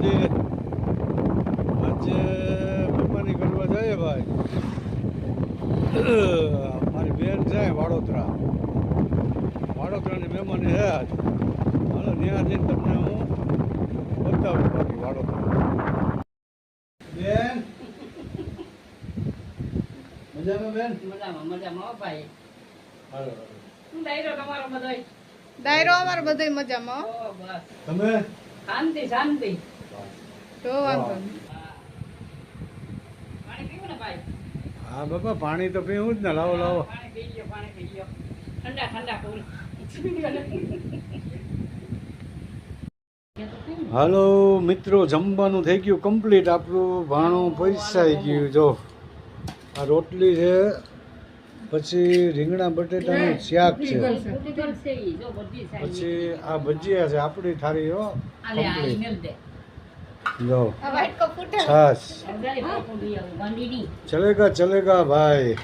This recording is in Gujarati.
આજે આજે મહેમાની કરવા જાય ભાઈ. મારી બેન જાય વડોદરા. વાડોદરાની મહેમાની હે આજ. હાલો ત્યાં જઈને તમને હું બતાવું બાકી વાડોદરા. બેન? મજામાં બેન? મજામાં મજામાં ભાઈ. હાલો શું ડાયરો તમારો બધોય? ડાયરો અમારો બધોય મજામાં તમે? શાંતિ શાંતિ. તો વાંધો હા. પાણી પીવું ને ભાઈ? હા બાપા પાણી તો પીવું જ ને. લાવો લાવો. પાણી પી લ્યો પાણી પી લ્યો. ઠંડા હાલો મિત્રો જમવાનું થઈ ગયું કમ્પ્લીટ. આપણું ભાણું પૈસાઈ ગયું જો. આ રોટલી છે પછી રીંગણા બટેટાનું શાક છે. પછી આ ભજીયા છે આપણી થાળી હો. કમ્પ્લીટ. જો આ चलेगा चलेगा છાસ ચલેગા ચલેગા ભાઈ.